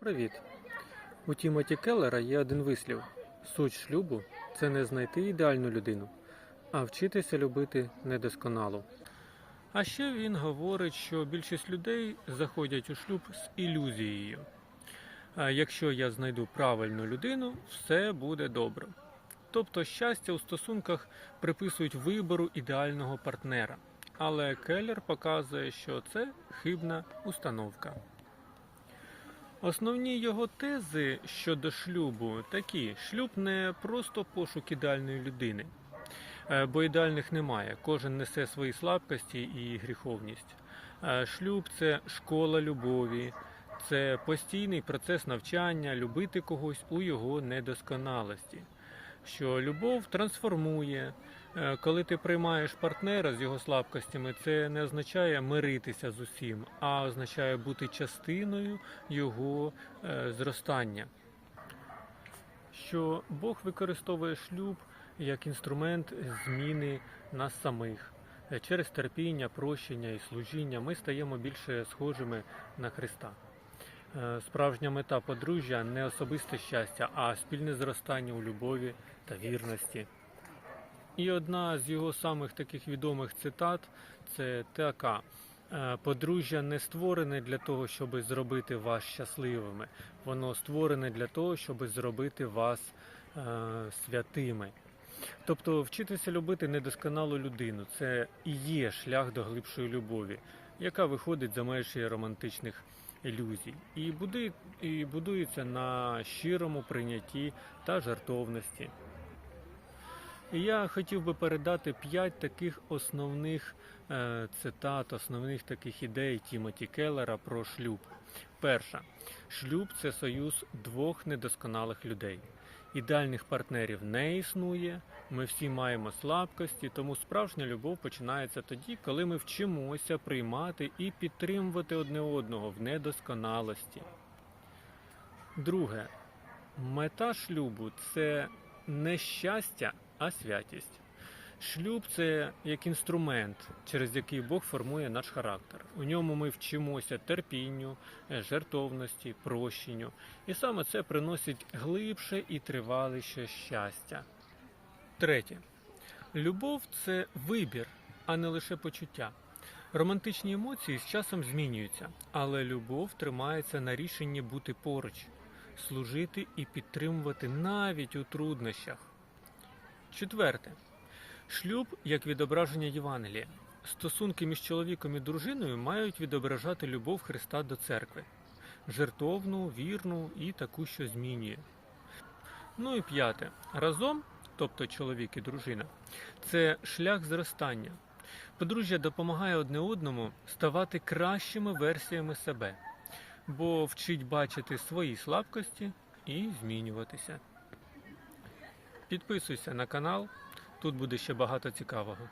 Привіт! У Тімоті Келлера є один вислів: суть шлюбу це не знайти ідеальну людину, а вчитися любити недосконалу. А ще він говорить, що більшість людей заходять у шлюб з ілюзією. Якщо я знайду правильну людину, все буде добре. Тобто щастя у стосунках приписують вибору ідеального партнера. Але Келлер показує, що це хибна установка. Основні його тези щодо шлюбу такі: шлюб не просто пошук ідеальної людини, е, бо ідеальних немає. Кожен несе свої слабкості і гріховність. Е, Шлюб це школа любові, це постійний процес навчання, любити когось у його недосконалості. Що любов трансформує. Е, Коли ти приймаєш партнера з його слабкостями, це не означає миритися з усім, а означає бути частиною його е, зростання. Що Бог використовує шлюб як інструмент зміни нас самих. Е, Через терпіння, прощення і служіння ми стаємо більше схожими на Христа. Е, Справжня мета подружжя не особисте щастя, а спільне зростання у любові та вірності. І одна з його самих таких відомих цитат це така: «Е, подружжя не створене для того, щоб зробити вас щасливими. Воно створене для того, щоб зробити вас е, святими. Тобто вчитися любити недосконалу людину це і є шлях до глибшої любові, яка виходить за межі романтичних ілюзій, і буде і будується на щирому прийнятті та жартовності. Я хотів би передати п'ять таких основних е, цитат, основних таких ідей Тімоті Келлера про шлюб. Перша. Шлюб це союз двох недосконалих людей. Ідеальних партнерів не існує, ми всі маємо слабкості, тому справжня любов починається тоді, коли ми вчимося приймати і підтримувати одне одного в недосконалості. Друге. Мета шлюбу це не щастя, а святість. Шлюб це як інструмент, через який Бог формує наш характер. У ньому ми вчимося терпінню, е, жертовності, прощенню. І саме це приносить глибше і триваліше щастя. Третє. Любов це вибір, а не лише почуття. Романтичні емоції з часом змінюються, але любов тримається на рішенні бути поруч, служити і підтримувати навіть у труднощах. Четверте. Шлюб як відображення Євангелія. Стосунки між чоловіком і дружиною мають відображати любов Христа до церкви, жертовну, вірну і таку, що змінює. Ну і п'яте. Разом, тобто чоловік і дружина, це шлях зростання. Подружжя допомагає одне одному ставати кращими версіями себе, бо вчить бачити свої слабкості і змінюватися. Підписуйся на канал, тут буде ще багато цікавого.